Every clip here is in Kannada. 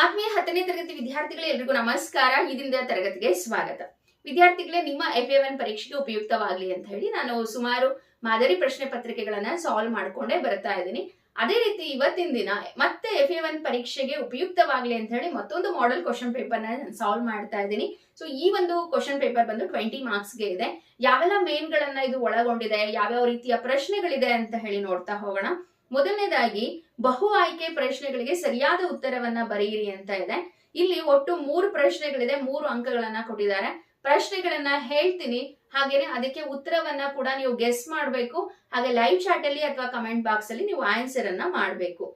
ಆತ್ಮೀಯ ಹತ್ತನೇ ತರಗತಿ ವಿದ್ಯಾರ್ಥಿಗಳೇ ಎಲ್ರಿಗೂ ನಮಸ್ಕಾರ. ಈ ದಿನದ ತರಗತಿಗೆ ಸ್ವಾಗತ. ವಿದ್ಯಾರ್ಥಿಗಳೇ, ನಿಮ್ಮ ಎಫ್ ಒನ್ ಪರೀಕ್ಷೆಗೆ ಉಪಯುಕ್ತವಾಗಲಿ ಅಂತ ಹೇಳಿ ನಾನು ಸುಮಾರು ಮಾದರಿ ಪ್ರಶ್ನೆ ಪತ್ರಿಕೆಗಳನ್ನ ಸಾಲ್ವ್ ಮಾಡ್ಕೊಂಡೇ ಬರ್ತಾ ಇದ್ದೀನಿ. ಅದೇ ರೀತಿ ಇವತ್ತಿನ ದಿನ ಮತ್ತೆ ಎಫ್ ಎ ಒನ್ ಪರೀಕ್ಷೆಗೆ ಉಪಯುಕ್ತವಾಗಲಿ ಅಂತ ಹೇಳಿ ಮತ್ತೊಂದು ಮಾಡೆಲ್ ಕ್ವಶನ್ ಪೇಪರ್ನ ನಾನು ಸಾಲ್ವ್ ಮಾಡ್ತಾ ಇದ್ದೀನಿ. ಸೊ ಈ ಒಂದು ಕ್ವಶನ್ ಪೇಪರ್ ಬಂದು ಟ್ವೆಂಟಿ ಮಾರ್ಕ್ಸ್ಗೆ ಇದೆ. ಯಾವೆಲ್ಲ ಮೇನ್ಗಳನ್ನ ಇದು ಒಳಗೊಂಡಿದೆ? ಯಾವ್ಯಾವ ರೀತಿಯ ಪ್ರಶ್ನೆಗಳಿದೆ ಅಂತ ಹೇಳಿ ನೋಡ್ತಾ ಹೋಗೋಣ. ಮೊದಲನೇದಾಗಿ, ಬಹು ಆಯ್ಕೆ ಪ್ರಶ್ನೆಗಳಿಗೆ ಸರಿಯಾದ ಉತ್ತರವನ್ನ ಬರೆಯಿರಿ ಅಂತ ಇದೆ. ಇಲ್ಲಿ ಒಟ್ಟು ಮೂರು ಪ್ರಶ್ನೆಗಳಿದೆ, ಮೂರು ಅಂಕಗಳನ್ನ ಕೊಟ್ಟಿದ್ದಾರೆ. ಪ್ರಶ್ನೆಗಳನ್ನ ಹೇಳ್ತೀನಿ, ಹಾಗೇನೆ ಅದಕ್ಕೆ ಉತ್ತರವನ್ನ ಕೂಡ ನೀವು ಗೆಸ್ ಮಾಡಬೇಕು, ಹಾಗೆ ಲೈವ್ ಚಾಟ್ ಅಲ್ಲಿ ಅಥವಾ ಕಮೆಂಟ್ ಬಾಕ್ಸ್ ಅಲ್ಲಿ ನೀವು ಆನ್ಸರ್ ಅನ್ನ ಮಾಡಬೇಕು.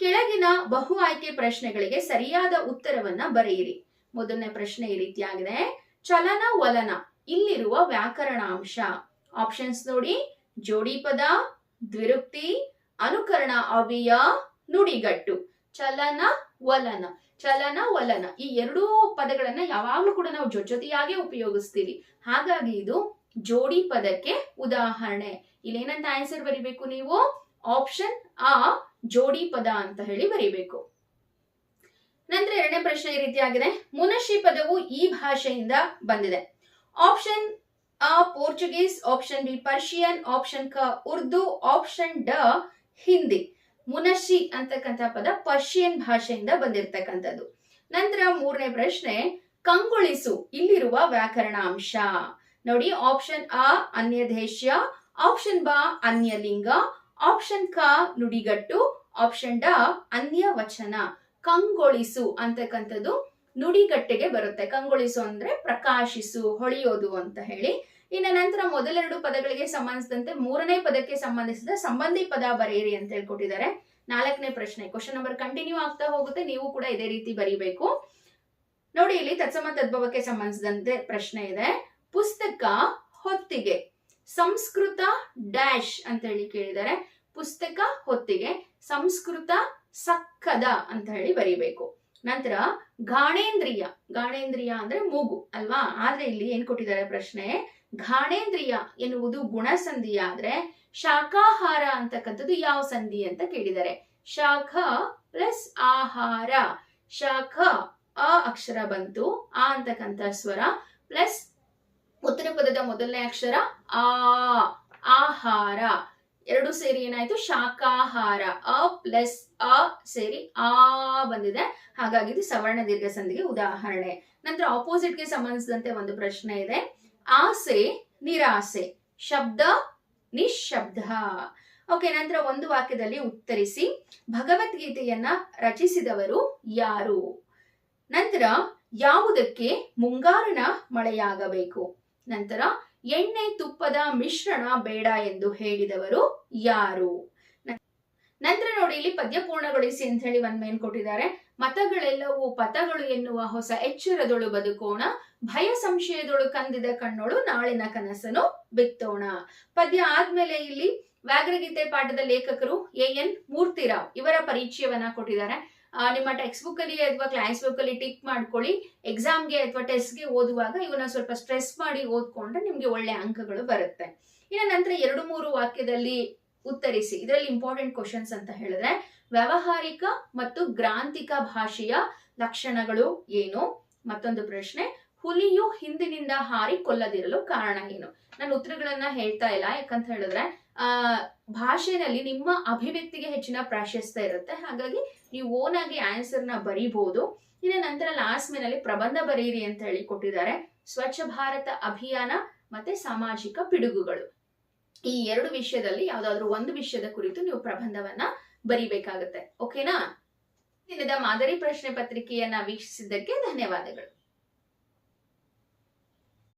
ಕೆಳಗಿನ ಬಹು ಆಯ್ಕೆ ಪ್ರಶ್ನೆಗಳಿಗೆ ಸರಿಯಾದ ಉತ್ತರವನ್ನ ಬರೆಯಿರಿ. ಮೊದಲನೇ ಪ್ರಶ್ನೆ ಈ ರೀತಿಯಾಗಿದೆ. ಚಲನ ವಲನ, ಇಲ್ಲಿರುವ ವ್ಯಾಕರಣಾಂಶ. ಆಪ್ಷನ್ಸ್ ನೋಡಿ, ಜೋಡಿ ಪದ, ದ್ವಿರುಕ್ತಿ ಅನುಕರಣ ಅವಿಯ ನುಡಿಗಟ್ಟು. ಚಲನ, ವಲನ. ಚಲನ, ವಲನ. ಈ ಎರಡೂ ಪದಗಳನ್ನ ಯಾವಾಗ್ಲೂ ಕೂಡ ನಾವು ಜೊತೆಯಾಗಿ ಉಪಯೋಗಿಸ್ತೀವಿ ಹಾಗಾಗಿ ಇದು ಜೋಡಿ ಪದಕ್ಕೆ ಉದಾಹರಣೆ. ಇಲ್ಲೇನಂತ ಆನ್ಸರ್ ಬರಿಬೇಕು ನೀವು? ಆಪ್ಷನ್ ಆ ಜೋಡಿ ಪದ ಅಂತ ಹೇಳಿ ಬರಿಬೇಕು. ನಂತರ ಎರಡನೇ ಪ್ರಶ್ನೆ ಈ ರೀತಿಯಾಗಿದೆ ಮುನಶಿ ಪದವು ಈ ಭಾಷೆಯಿಂದ ಬಂದಿದೆ. ಆಪ್ಷನ್ ಅ Portuguese option B Persian option ಕ ಉರ್ದು ಆಪ್ಷನ್ ಡ ಹಿಂದಿ ಮುನಶಿ ಅಂತಕ್ಕಂಥ ಪದ ಪರ್ಷಿಯನ್ ಭಾಷೆಯಿಂದ ಬಂದಿರತಕ್ಕಂಥದ್ದು. ನಂತರ ಮೂರನೇ ಪ್ರಶ್ನೆ, ಕಂಗೊಳಿಸು, ಇಲ್ಲಿರುವ ವ್ಯಾಕರಣ ಅಂಶ ನೋಡಿ ಆಪ್ಷನ್ ಅ ಅನ್ಯದೇಶ್ಯ ಆಪ್ಷನ್ ಬ ಅನ್ಯ ಲಿಂಗ ಆಪ್ಷನ್ ಕ ನುಡಿಗಟ್ಟು ಆಪ್ಷನ್ ಡ ಅನ್ಯ ವಚನ ಕಂಗೊಳಿಸು ಅಂತಕ್ಕಂಥದ್ದು ನುಡಿಗಟ್ಟೆಗೆ ಬರುತ್ತೆ. ಕಂಗೊಳಿಸು ಅಂದ್ರೆ ಪ್ರಕಾಶಿಸು, ಹೊಳೆಯೋದು ಅಂತ ಹೇಳಿ. ಇನ್ನು ನಂತರ ಮೊದಲೆರಡು ಪದಗಳಿಗೆ ಸಂಬಂಧಿಸಿದಂತೆ ಮೂರನೇ ಪದಕ್ಕೆ ಸಂಬಂಧಿಸಿದ ಸಂಬಂಧಿ ಪದ ಬರೆಯಿರಿ ಅಂತ ಹೇಳ್ಕೊಟ್ಟಿದ್ದಾರೆ. ನಾಲ್ಕನೇ ಪ್ರಶ್ನೆ ಕ್ವಶನ್ ನಂಬರ್ ಕಂಟಿನ್ಯೂ ಆಗ್ತಾ ಹೋಗುತ್ತೆ, ನೀವು ಕೂಡ ಇದೇ ರೀತಿ ಬರೀಬೇಕು. ನೋಡಿ, ಇಲ್ಲಿ ತತ್ಸಮ ತದ್ಭವಕ್ಕೆ ಸಂಬಂಧಿಸಿದಂತೆ ಪ್ರಶ್ನೆ ಇದೆ. ಪುಸ್ತಕ ಹೊತ್ತಿಗೆ, ಸಂಸ್ಕೃತ ಡ್ಯಾಶ್ ಅಂತ ಹೇಳಿ ಕೇಳಿದ್ದಾರೆ. ಪುಸ್ತಕ ಹೊತ್ತಿಗೆ, ಸಂಸ್ಕೃತ ಸಕ್ಕದ ಅಂತ ಹೇಳಿ ಬರೀಬೇಕು. ನಂತರ ಘಾಣೇಂದ್ರಿಯ. ಘಾಣೇಂದ್ರಿಯ ಅಂದ್ರೆ ಮೂಗು ಅಲ್ವಾ? ಆದ್ರೆ ಇಲ್ಲಿ ಏನ್ ಕೊಟ್ಟಿದ್ದಾರೆ ಪ್ರಶ್ನೆ? ಘಾಣೇಂದ್ರಿಯ ಎನ್ನುವುದು ಗುಣಸಂಧಿ ಆದ್ರೆ ಶಾಖಾಹಾರ ಅಂತಕ್ಕಂಥದ್ದು ಯಾವ ಸಂಧಿ ಅಂತ ಕೇಳಿದ್ದಾರೆ. ಶಾಖ ಪ್ಲಸ್ ಆಹಾರ. ಶಾಖ ಅ ಅಕ್ಷರ ಬಂತು. ಆ ಅಂತಕ್ಕಂಥ ಸ್ವರ ಪ್ಲಸ್ ಉತ್ತರ ಪದದ ಮೊದಲನೇ ಅಕ್ಷರ ಆ. ಆಹಾರ. ಎರಡು ಸೇರಿ ಏನಾಯ್ತು? ಶಾಖಾಹಾರ. ಅ ಪ್ಲಸ್ ಅ ಸೇರಿ ಆ ಬಂದಿದೆ. ಹಾಗಾಗಿ ಇದು ಸವರ್ಣ ದೀರ್ಘ ಸಂಧಿಗೆ ಉದಾಹರಣೆ. ನಂತರ ಆಪೋಸಿಟ್ಗೆ ಸಂಬಂಧಿಸಿದಂತೆ ಒಂದು ಪ್ರಶ್ನೆ ಇದೆ. ಆಸೆ, ನಿರಾಸೆ. ಶಬ್ದ ನಿಶಬ್ದ ಓಕೆ ನಂತರ ಒಂದು ವಾಕ್ಯದಲ್ಲಿ ಉತ್ತರಿಸಿ. ಭಗವದ್ಗೀತೆಯನ್ನ ರಚಿಸಿದವರು ಯಾರು? ನಂತರ ಯಾವುದಕ್ಕೆ ಮುಂಗಾರಣ ಮಳೆಯಾಗಬೇಕು? ನಂತರ ಎಣ್ಣೆ ತುಪ್ಪದ ಮಿಶ್ರಣ ಬೇಡ ಎಂದು ಹೇಳಿದವರು ಯಾರು? ನಂತರ ನೋಡಿ, ಇಲ್ಲಿ ಪದ್ಯ ಪೂರ್ಣಗೊಳಿಸಿ ಅಂತ ಹೇಳಿ ಒಂದ್ ಮೇನ್ ಕೊಟ್ಟಿದ್ದಾರೆ. ಮತಗಳೆಲ್ಲವೂ ಪಥಗಳು ಎನ್ನುವ ಹೊಸ ಎಚ್ಚರದೊಳು ಬದುಕೋಣ. ಭಯ ಸಂಶಯದೊಳು ಕಂದಿದ ಕಣ್ಣೋಳು ನಾಳಿನ ಕನಸನು ಬಿತ್ತೋಣ. ಪದ್ಯ ಆದ್ಮೇಲೆ ಇಲ್ಲಿ ವ್ಯಾಘ್ರಗೀತೆ ಪಾಠದ ಲೇಖಕರು ಎ ಎನ್ ಮೂರ್ತಿರಾವ್ ಇವರ ಪರಿಚಯವನ್ನ ಕೊಟ್ಟಿದ್ದಾರೆ. ನಿಮ್ಮ ಟೆಕ್ಸ್ಟ್ ಬುಕ್ ಅಲ್ಲಿ ಅಥವಾ ಕ್ಲಾಸ್ ಬುಕ್ ಅಲ್ಲಿ ಟಿಕ್ ಮಾಡ್ಕೊಳ್ಳಿ. ಎಕ್ಸಾಮ್ಗೆ ಅಥವಾ ಟೆಸ್ಟ್ಗೆ ಓದುವಾಗ ಇವನ್ನ ಸ್ವಲ್ಪ ಸ್ಟ್ರೆಸ್ ಮಾಡಿ ಓದ್ಕೊಂಡ್ರೆ ನಿಮ್ಗೆ ಒಳ್ಳೆ ಅಂಕಗಳು ಬರುತ್ತೆ. ಇನ್ನು ನಂತರ ಎರಡು ಮೂರು ವಾಕ್ಯದಲ್ಲಿ ಉತ್ತರಿಸಿ. ಇದರಲ್ಲಿ ಇಂಪಾರ್ಟೆಂಟ್ ಕ್ವಶನ್ಸ್ ಅಂತ ಹೇಳಿದ್ರೆ, ವ್ಯಾವಹಾರಿಕ ಮತ್ತು ಗ್ರಾಂತಿಕ ಭಾಷೆಯ ಲಕ್ಷಣಗಳು ಏನು? ಮತ್ತೊಂದು ಪ್ರಶ್ನೆ, ಹುಲಿಯು ಹಿಂದಿನಿಂದ ಹಾರಿ ಕೊಲ್ಲದಿರಲು ಕಾರಣ ಏನು? ನಾನು ಉತ್ತರಗಳನ್ನ ಹೇಳ್ತಾ ಇಲ್ಲ, ಯಾಕಂತ ಹೇಳಿದ್ರೆ, ಆ ಭಾಷೆನಲ್ಲಿ ನಿಮ್ಮ ಅಭಿವ್ಯಕ್ತಿಗೆ ಹೆಚ್ಚಿನ ಪ್ರಾಶಸ್ತ್ಯ ಇರುತ್ತೆ. ಹಾಗಾಗಿ ನೀವು ಓನ್ ಆಗಿ ನ ಬರೀಬಹುದು ಇನ್ನು ನಂತರ ಲಾಸ್ಟ್ ಮೇನಲ್ಲಿ ಪ್ರಬಂಧ ಬರೀರಿ ಅಂತ ಹೇಳಿ ಕೊಟ್ಟಿದ್ದಾರೆ. ಸ್ವಚ್ಛ ಭಾರತ ಅಭಿಯಾನ ಮತ್ತೆ ಸಾಮಾಜಿಕ ಪಿಡುಗುಗಳು. ಈ ಎರಡು ವಿಷಯದಲ್ಲಿ ಯಾವ್ದಾದ್ರು ಒಂದು ವಿಷಯದ ಕುರಿತು ನೀವು ಪ್ರಬಂಧವನ್ನ ಬರಿಬೇಕಾಗತ್ತೆ. ಓಕೆನಾ ದಿನದ ಮಾದರಿ ಪ್ರಶ್ನೆ ಪತ್ರಿಕೆಯನ್ನ ವೀಕ್ಷಿಸಿದ್ದಕ್ಕೆ ಧನ್ಯವಾದಗಳು.